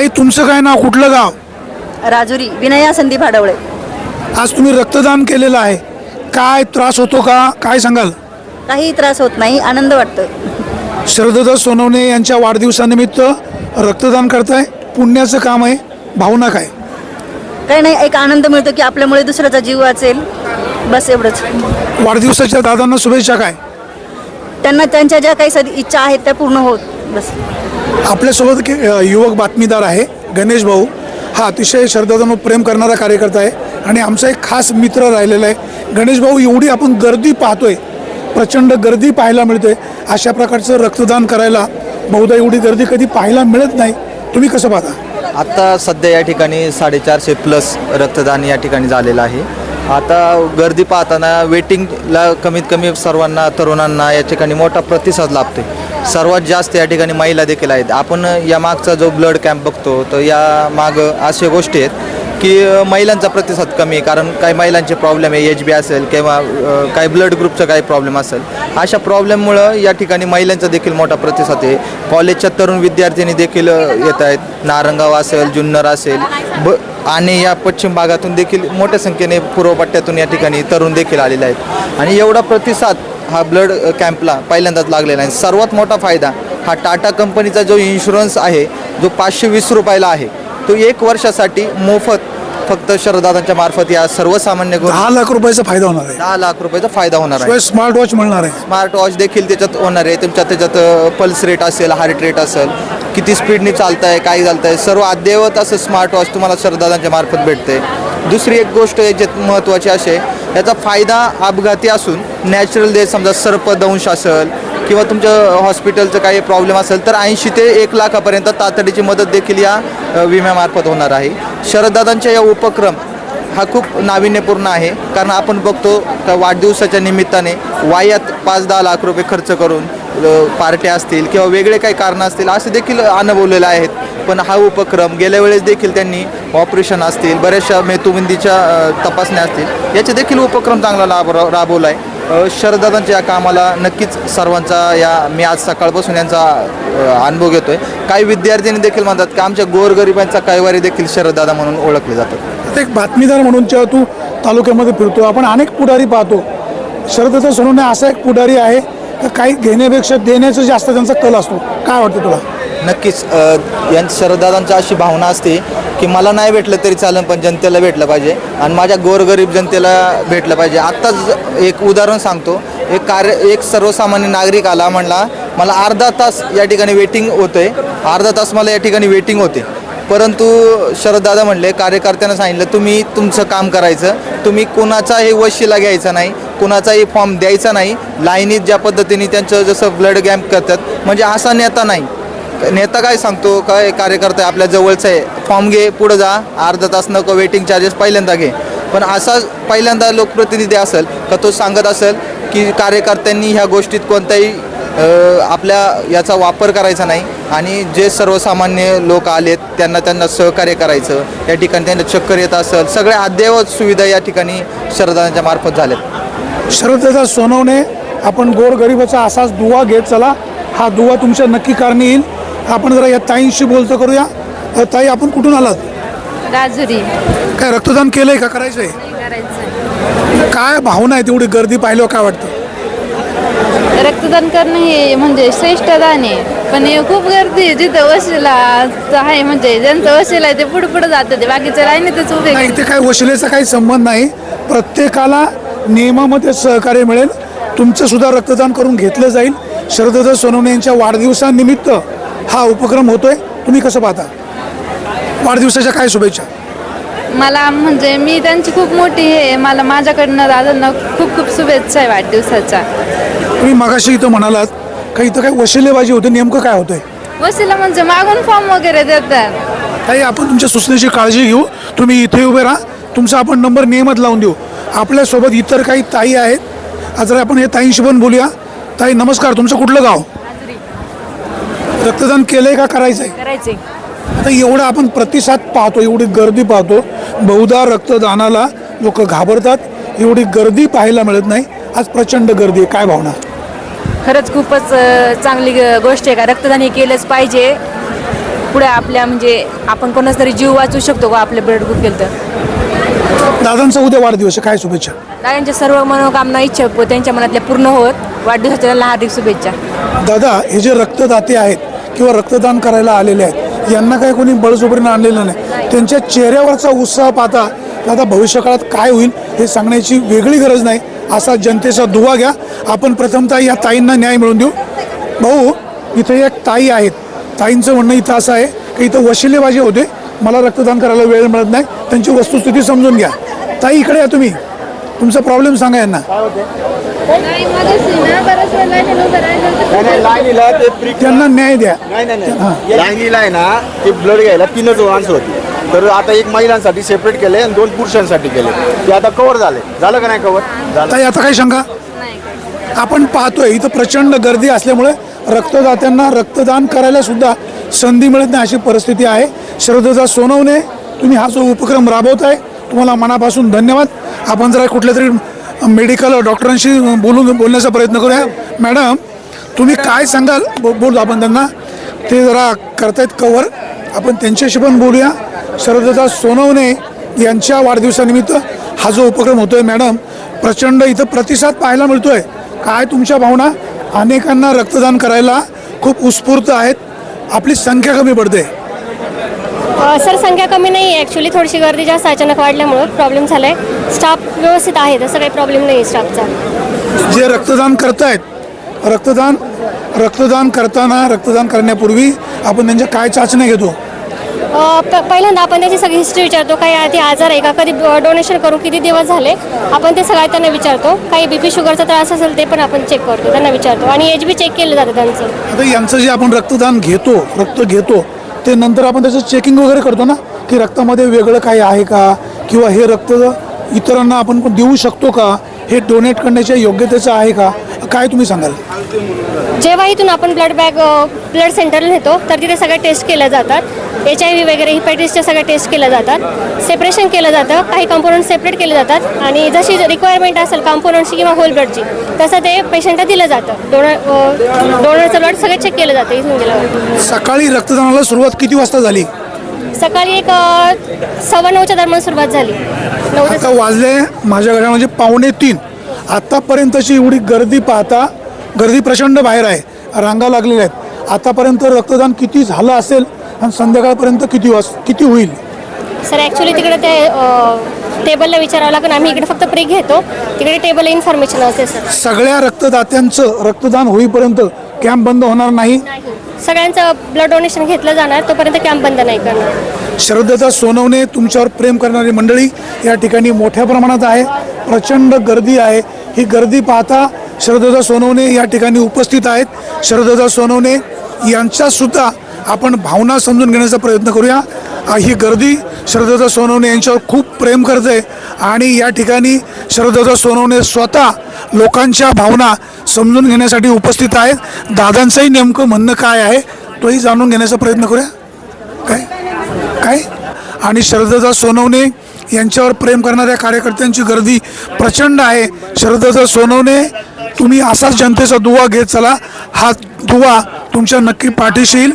ताई तुमचं काय नाव? कुठलं गाव? राजुरी विनया संदीप हाडवळे. आज तुम्ही रक्तदान केलेलं आहे. काय त्रास होतो का? काय सांगाल? काही त्रास होत नाही आनंद वाटतो शरदत्त सोनवणे यांच्या वाढदिवसानिमित्त रक्तदान करताय. पुण्याचं काम आहे भावना काय? काही नाही एक आनंद मिळतो की आपल्यामुळे दुसऱ्याचा जीव वाचेल. बस एवढंच. वाढदिवसाच्या दादांना शुभेच्छा काय? त्यांना त्यांच्या ज्या काही सद इच्छा आहेत त्या पूर्ण होत. बस. आपल्यासोबत के- अ, युवक बातमीदार आहे गणेश भाऊ. हा अतिशय शरदादांवर प्रेम करणारा कार्यकर्ता आहे आणि आमचा एक खास मित्र राहिलेला आहे. गणेश भाऊ एवढी आपण गर्दी पाहतोय प्रचंड गर्दी पाहायला मिळते अशा प्रकारचं रक्तदान करायला बहुधा एवढी गर्दी कधी पाहायला मिळत नाही. तुम्ही कसं पाहता? आत्ता सध्या या ठिकाणी साडेचारशे प्लस रक्तदान या ठिकाणी झालेलं आहे. आता गर्दी पाहताना वेटिंगला कमीत कमी सर्वांना तरुणांना या ठिकाणी मोठा प्रतिसाद लाभते सर्वात जास्त या ठिकाणी महिला देखील आहेत. आपण या मागचा जो ब्लड कॅम्प बघतो तर या माग अशा गोष्टी आहेत की महिलांचा प्रतिसाद कमी आहे. कारण काही महिलांचे प्रॉब्लेम आहे एच बी असेल किंवा काही ब्लड ग्रुपचा काही प्रॉब्लेम असेल. अशा प्रॉब्लेममुळं या ठिकाणी महिलांचा देखील मोठा प्रतिसाद आहे. कॉलेजच्या तरुण विद्यार्थिनी देखील येत आहेत. नारंगाव असेल जुन्नर असेल. ब आणि या पश्चिम भागातून देखील मोठ्या संख्येने पूर्व पट्ट्यातून या ठिकाणी तरुण देखील आलेले आहेत. आणि एवढा प्रतिसाद हा ब्लड कॅम्पला पहिल्यांदाच लागलेला आहे. सर्वात मोठा फायदा हा टाटा कंपनीचा जो इन्शुरन्स आहे जो पाचशे वीस रुपयाला आहे तो एक वर्षासाठी मोफत फक्त शरदादांच्या मार्फत या सर्वसामान्य दहा लाख रुपयाचा फायदा होणार आहे. दहा लाख रुपयाचा फायदा होणार आहे. स्मार्ट वॉच मिळणार आहे. स्मार्ट वॉच देखील त्याच्यात होणार आहे. तुमच्या त्याच्यात पल्स रेट असेल हार्ट रेट असेल किती स्पीडने चालतंय काय चालतंय सर्व अद्ययावत असं स्मार्ट वॉच तुम्हाला शरदादांच्या मार्फत भेटते दुसरी एक गोष्ट याच्यात महत्त्वाची अशी आहे याचा फायदा अपघाती असून नॅचरल डेथ समजा सर्पदंश असेल किंवा तुमच्या हॉस्पिटलचं काही प्रॉब्लेम असेल तर ऐंशी ते एक लाखापर्यंत तातडीची मदत देखील या विम्यामार्फत होणार आहे. शरददादांच्या या उपक्रम हा खूप नाविन्यपूर्ण आहे. कारण आपण बघतो का वाढदिवसाच्या निमित्ताने वायात पाच दहा लाख रुपये खर्च करून पार्ट्या असतील किंवा वेगळे काही कारणं असतील असे देखील अनुभवलेले आहेत. पण हा उपक्रम गेल्या वेळेस देखील त्यांनी ऑपरेशन असतील बऱ्याचशा मेतुबंदीच्या तपासण्या असतील याचे देखील उपक्रम चांगला लाभ राबवला आहे शरदादांच्या या कामाला नक्कीच सर्वांचा या मी आज सकाळपासून यांचा अनुभव अनुभव घेतोय. काही विद्यार्थ्यांनी देखील म्हणतात की आमच्या गोरगरिबांचा कैवारी देखील शरददादा म्हणून ओळखले जातात. एक बातमीदार म्हणून जेव्हा तू तालुक्यामध्ये फिरतो आपण अनेक पुढारी पाहतो. शरदत्त सोनवणे असा एक पुढारी आहे का काही घेण्यापेक्षा देण्याचं जास्त त्यांचा कल असतो. काय वाटतं तुला? नक्कीच यां शरदादांची अशी भावना असते की मला नाही भेटलं तरी चालेल पण जनतेला भेटलं पाहिजे आणि माझ्या गोरगरीब जनतेला भेटलं पाहिजे. आत्ताच एक उदाहरण सांगतो. एक कार्य एक सर्वसामान्य नागरिक आला म्हणला मला अर्धा तास या ठिकाणी वेटिंग होते अर्धा तास मला या ठिकाणी वेटिंग होते परंतु शरददादा म्हणले कार्यकर्त्यांना सांगितलं तुम्ही तुमचं काम करायचं. तुम्ही कोणाचाही वशिला घ्यायचा नाही कोणाचाही फॉर्म द्यायचा नाही. लाईनीत ज्या पद्धतीने त्यांचं जसं ब्लड गॅम्प करतात म्हणजे असा नेता नाही. नेता काय सांगतो काय कार्यकर्ता आपल्या जवळचं आहे. फॉर्म घे पुढं जा. अर्धा तास नको वेटिंग चार्जेस पहिल्यांदा घे. पण असा पहिल्यांदा लोकप्रतिनिधी असेल का तो सांगत असेल की कार्यकर्त्यांनी ह्या गोष्टीत कोणताही आपल्या याचा वापर करायचा नाही. आणि जे सर्वसामान्य लोक आलेत त्यांना त्यांना सहकार्य करायचं. या ठिकाणी त्यांना चक्कर येत असेल सगळ्या अद्ययावत सुविधा या ठिकाणी शरदांच्या मार्फत झाल्यात. शरदत्ता सोनवणे आपण गोरगरिबाचा असाच दुवा घेत चला. हा दुवा तुमच्या नक्की कारणी येईल. आपण जरा या ताईंशी बोलतो करूया. ताई आपण कुठून आलात? राजुरी. काय रक्तदान केलंय का? करायचंय? करायचं काय भावना आहे तेवढी गर्दी पाहिल्यावर काय वाटतं? रक्तदान करणं हे म्हणजे श्रेष्ठ दान आहे. पण हे खूप गर्दी आहे. जिथं वशिला आहे म्हणजे ज्यांचं वशिला आहे ते पुढे पुढे जातं ते बाकीचे लाईनीतच उभे नाही इथे काय वशिलेचा काही संबंध नाही. प्रत्येकाला नियमामध्ये सहकार्य मिळेल. तुमचं सुद्धा रक्तदान करून घेतलं जाईल. शरदत्त सोनवणे यांच्या वाढदिवसानिमित्त हा उपक्रम होतोय. तुम्ही कसं पाहता? वाढदिवसाच्या काय शुभेच्छा? मला म्हणजे मी त्यांची खूप मोठी हे आहे. मला माझ्याकडनं दादांना खूप खूप शुभेच्छा आहे वाढदिवसाच्या. तुम्ही मगाशी इथं म्हणालात का इथं काय वशिलेबाजी होते? नेमकं काय होतंय? वशिला म्हणजे मागून फॉर्म वगैरे देतात. ताई आपण तुमच्या सूचनेची काळजी घेऊ. तुम्ही इथे उभे राहा. तुमचा आपण नंबर नियमित लावून देऊ. आपल्यासोबत इतर काही ताई आहेत. आज जरा आपण हे ताईंशी पण बोलूया. ताई नमस्कार. तुमचं कुठलं गाव? रक्तदान केलंय का करायचंय? करायचे आता एवढा आपण प्रतिसाद पाहतो एवढी गर्दी पाहतो. बहुधा रक्तदानाला लोक घाबरतात. एवढी गर्दी पाहायला मिळत नाही. आज प्रचंड गर्दी आहे. काय भावना? खरंच खूपच चांगली गोष्ट आहे का? रक्तदान हे केलंच पाहिजे. पुढे आपल्या म्हणजे आपण कोणाचा तरी जीव वाचवू शकतो का आपले ब्लड ग्रुप केलं तर दादांचा उद्या वाढदिवस काय शुभेच्छा? दादांच्या सर्व मनोकामना इच्छा त्यांच्या मनातल्या पूर्ण होत. वाढदिवसाच्या त्यांना हार्दिक शुभेच्छा. दादा हे जे रक्तदाते आहेत किंवा रक्तदान करायला आलेले आहेत यांना काही कोणी बळजोबरीनं आणलेलं नाही. त्यांच्या चेहऱ्यावरचा उत्साह पाहता दादा भविष्यकाळात काय होईल हे सांगण्याची वेगळी गरज नाही. असा जनतेचा दुवा घ्या. आपण प्रथमतः या ताईंना न्याय मिळवून देऊ. भाऊ इथे एक ताई आहेत. ताईंचं म्हणणं इथं असं आहे की इथं वशिलेबाजी होते. मला रक्तदान करायला वेळ मिळत नाही. त्यांची वस्तुस्थिती समजून घ्या. ताई इकडे या तुम्ही. तुमचा प्रॉब्लेम सांगा यांना. त्यांना न्याय द्या. नाही नाही नाही. लाईनीला आहे ना ते ब्लड घ्यायला तीनच माणसं होती. तर आता एक महिलांसाठी सेपरेट केले आणि दोन पुरुषांसाठी केले. ते आता कव्हर झाले. झालं का नाही कव्हर झालं. ताई आता काय शंका? आपण पाहतोय इथं प्रचंड गर्दी असल्यामुळे रक्तदात्यांना रक्तदान करायला सुद्धा संधी मिळत नाही अशी परिस्थिती आहे. श्रद्धेचा सोनवणे तुम्ही हा जो उपक्रम राबवत आहे तुम्हाला मनापासून धन्यवाद. आपण जरा कुठल्या तरी मेडिकल डॉक्टरांशी बोलून बोलण्याचा प्रयत्न करूया. मॅडम तुम्ही काय सांगाल? बो- बोलू आपण त्यांना. ते जरा करतायत कवर आपण त्यांच्याशी पण बोलूया. श्रद्धेचा सोनवणे यांच्या वाढदिवसानिमित्त हा जो उपक्रम होतोय मॅडम प्रचंड इथं प्रतिसाद पाहायला मिळतोय. काय तुमच्या भावना? अनेकांना रक्तदान करायला खूप उत्स्फूर्त आहेत. आपली संख्या कमी पडते. सर संख्या कमी नाही आहे ॲक्च्युली थोडीशी गर्दी जास्त अचानक वाढल्यामुळं प्रॉब्लेम झाला आहे स्टाफ व्यवस्थित आहे तसं काही प्रॉब्लेम नाही आहे स्टाफचा जे रक्तदान करतायत रक्तदान रक्तदान करताना रक्तदान करण्यापूर्वी आपण त्यांच्या काय चाचण्या घेतो? पहिल्यांदा आपण त्याची सगळी हिस्ट्री विचारतो. काही आधी आजार आहे का? कधी डोनेशन करू? किती दिवस झाले? आपण ते सगळं त्यांना विचारतो. काही बी पी शुगरचा त्रास असेल ते पण आपण चेक करतो. त्यांना विचारतो. आणि एच बी चेक केलं जातं त्यांचं. आता यांचं जे आपण रक्तदान घेतो रक्त घेतो ते नंतर आपण त्याचं चेकिंग वगैरे करतो ना? की रक्तामध्ये वेगळं काही आहे का? किंवा हे रक्त इतरांना आपण पण देऊ शकतो का? हे डोनेट करण्याच्या योग्यतेचं आहे का? काय तुम्ही सांगाल? जेव्हा इथून आपण ब्लड बॅग ब्लड सेंटरला नेतो तर तिथे सगळ्या टेस्ट केल्या जातात. एच आय व्ही वगैरे हिपॅटिसच्या सगळ्या टेस्ट केल्या जातात. सेपरेशन केलं जातं. काही कंपोनंट सेपरेट केले जातात. आणि जशी रिक्वायरमेंट असेल कंपोनंटची किंवा होल ब्लडची तसं ते पेशंटला दिलं जातं. डोनर डोनरचं ब्लड सगळं चेक केलं जातं इथून गेल्यावर. सकाळी रक्तदानाला सुरुवात किती वाजता झाली? सकाळी एक सव्वा नऊच्या दरम्यान सुरुवात झाली. नऊ आता वाजले माझ्या घड्या म्हणजे पावणे तीन. आत्तापर्यंतची एवढी गर्दी पाहता गर्दी प्रचंड बाहेर आहे. रांगा लागलेल्या आहेत. आतापर्यंत रक्तदान किती झालं असेल आणि संध्याकाळपर्यंत किती वाज किती होईल? सर ॲक्च्युली तिकडे ते टेबलला विचारावं लागेल. आम्ही इकडे फक्त प्रिक घेतो. तिकडे टेबलला इन्फॉर्मेशन असते सर. सगळ्या रक्तदात्यांचं रक्तदान होईपर्यंत कॅम्प बंद होणार नाही? नाही. सगळ्यांचं ब्लड डोनेशन घेतलं जाणार. तोपर्यंत कॅम्प बंद नाही करणार. श्रद्धेचा सोनवणे तुमच्यावर प्रेम करणारी मंडळी या ठिकाणी मोठ्या प्रमाणात आहे. प्रचंड गर्दी आहे. ही गर्दी पाहता श्रद्धेचा सोनवणे या ठिकाणी उपस्थित आहेत. श्रद्धेचा सोनवणे यांच्यासुद्धा आपण भावना समजून घेण्याचा प्रयत्न करूया. ही गर्दी श्रद्धेचा सोनवणे यांच्यावर खूप प्रेम करते आणि या ठिकाणी श्रद्धेचा सोनवणे स्वतः लोकांच्या भावना समजून घेण्यासाठी उपस्थित आहेत. दादांचंही नेमकं म्हणणं काय आहे तोही जाणून घेण्याचा प्रयत्न करूया. काय? काय? आणि श्रद्धेचा सोनवणे यांच्यावर प्रेम करणाऱ्या कार्यकर्त्यांची गर्दी प्रचंड आहे. श्रद्धेचा सोनवणे तुम्ही असाच जनतेचा दुवा घेत चला. हा दुवा तुमच्या नक्की पाठीशी येईल.